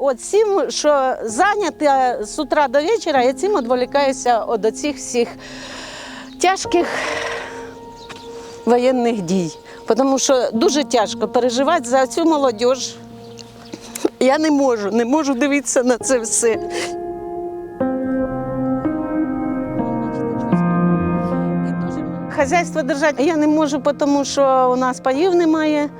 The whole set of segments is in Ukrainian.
От цим, що зайнята з утра до вечора, я цим відволікаюся від цих всіх тяжких воєнних дій. Тому що дуже тяжко переживати за цю молодь. Я не можу, не можу дивитися на це все. Хазяйство держати я не можу, тому що у нас паїв немає.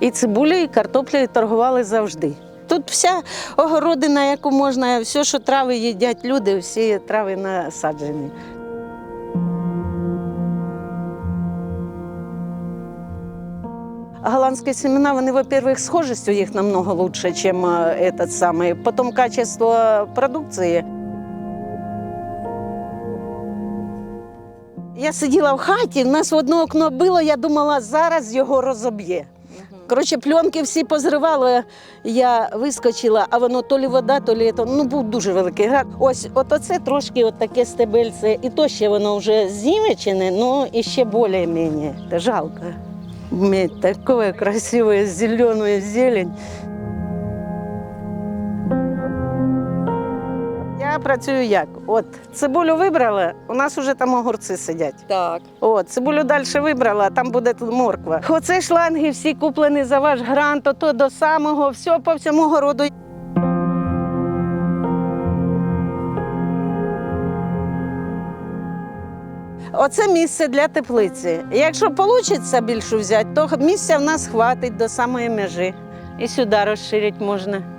І цибулі, і картоплею торгували завжди. Тут вся огородина, яку можна, все, що трави їдять люди, всі трави насаджені. Голландские семена, вони, во-первых, схожесть у них намного лучше, чем э, этот самый. Потом качество продукции. Я сиділа в хаті, в нас в одне окно було, я думала, зараз його розоб'є. Коротше, пленки всі позривало, я вискочила, а воно то лі вода, то лі то. Ну, був дуже великий град. Ось от оце трошки от таке стебельце, і то ще воно вже знімечене, ну і ще більш-менш. Жалко. Иметь такое красивое зеленую зелень. Я працюю як? От цибулю вибрала, у нас вже там огурці сидять. Так. От, цибулю далі вибрала, а там буде тут морква. Оце шланги всі куплені за ваш грант, ото до самого, все по всьому городу. Оце місце для теплиці. Якщо вийде більшу взяти, то місця в нас хватить до самої межі. І сюди розширити можна.